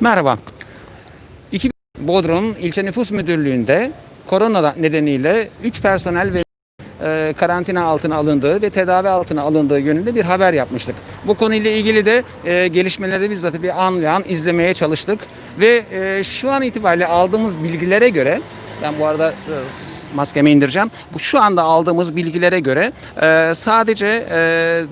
Merhaba. İki Bodrum İlçe Nüfus Müdürlüğü'nde korona nedeniyle 3 personel ve e, karantina altına alındığı ve tedavi altına alındığı yönünde bir haber yapmıştık. Bu konuyla ilgili de e, gelişmeleri bizzat bir an ve an izlemeye çalıştık ve e, şu an itibariyle aldığımız bilgilere göre ben bu arada e, maskemi indireceğim. Bu şu anda aldığımız bilgilere göre e, sadece e,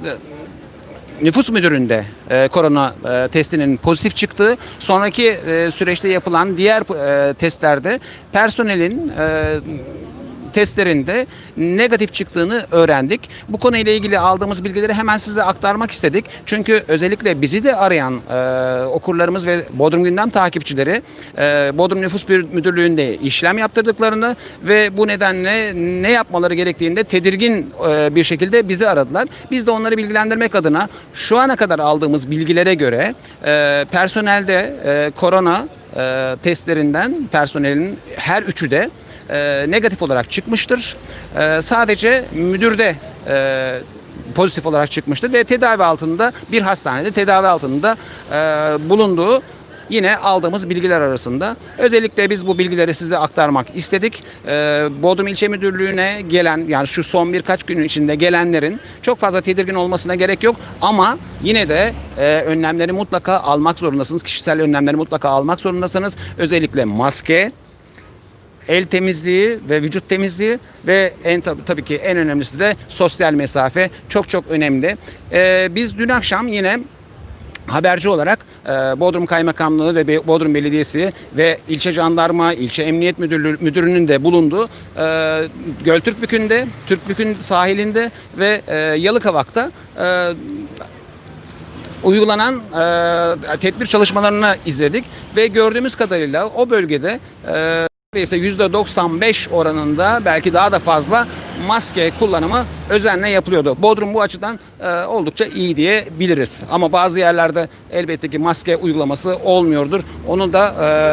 nüfus müdüründe e, korona e, testinin pozitif çıktığı, sonraki e, süreçte yapılan diğer e, testlerde personelin e, testlerinde negatif çıktığını öğrendik. Bu konuyla ilgili aldığımız bilgileri hemen size aktarmak istedik. Çünkü özellikle bizi de arayan e, okurlarımız ve Bodrum Gündem takipçileri e, Bodrum Nüfus Müdürlüğü'nde işlem yaptırdıklarını ve bu nedenle ne yapmaları gerektiğinde tedirgin e, bir şekilde bizi aradılar. Biz de onları bilgilendirmek adına şu ana kadar aldığımız bilgilere göre e, personelde e, korona e, testlerinden personelin her üçü de e, negatif olarak çıkmıştır. E, sadece müdürde e, pozitif olarak çıkmıştır ve tedavi altında bir hastanede tedavi altında e, bulunduğu yine aldığımız bilgiler arasında. Özellikle biz bu bilgileri size aktarmak istedik. Ee, Bodrum İlçe Müdürlüğü'ne gelen yani şu son birkaç gün içinde gelenlerin çok fazla tedirgin olmasına gerek yok. Ama yine de e, önlemleri mutlaka almak zorundasınız. Kişisel önlemleri mutlaka almak zorundasınız. Özellikle maske, el temizliği ve vücut temizliği ve en tab- tabii ki en önemlisi de sosyal mesafe çok çok önemli. Ee, biz dün akşam yine haberci olarak e, Bodrum Kaymakamlığı ve Bodrum Belediyesi ve ilçe jandarma, ilçe emniyet müdürlüğü müdürünün de bulunduğu e, Göltürkbükü'nde, Türkbükü'nün sahilinde ve e, Yalıkavak'ta uygulanan e, tedbir çalışmalarını izledik ve gördüğümüz kadarıyla o bölgede e, neredeyse %95 oranında belki daha da fazla maske kullanımı özenle yapılıyordu. Bodrum bu açıdan e, oldukça iyi diyebiliriz. Ama bazı yerlerde elbette ki maske uygulaması olmuyordur. Onu da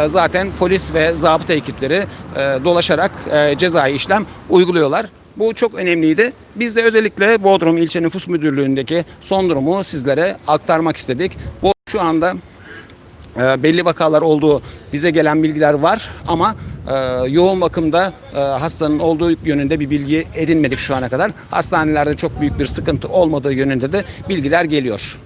e, zaten polis ve zabıta ekipleri e, dolaşarak e, cezai işlem uyguluyorlar. Bu çok önemliydi. Biz de özellikle Bodrum İlçe Nüfus Müdürlüğü'ndeki son durumu sizlere aktarmak istedik. Şu anda e, belli vakalar olduğu bize gelen bilgiler var ama e, yoğun bakımda e, hastanın olduğu yönünde bir bilgi edinmedik şu ana kadar. Hastanelerde çok büyük bir sıkıntı olmadığı yönünde de bilgiler geliyor.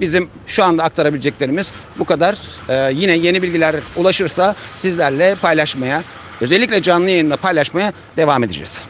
Bizim şu anda aktarabileceklerimiz bu kadar. E, yine yeni bilgiler ulaşırsa sizlerle paylaşmaya, özellikle canlı yayında paylaşmaya devam edeceğiz.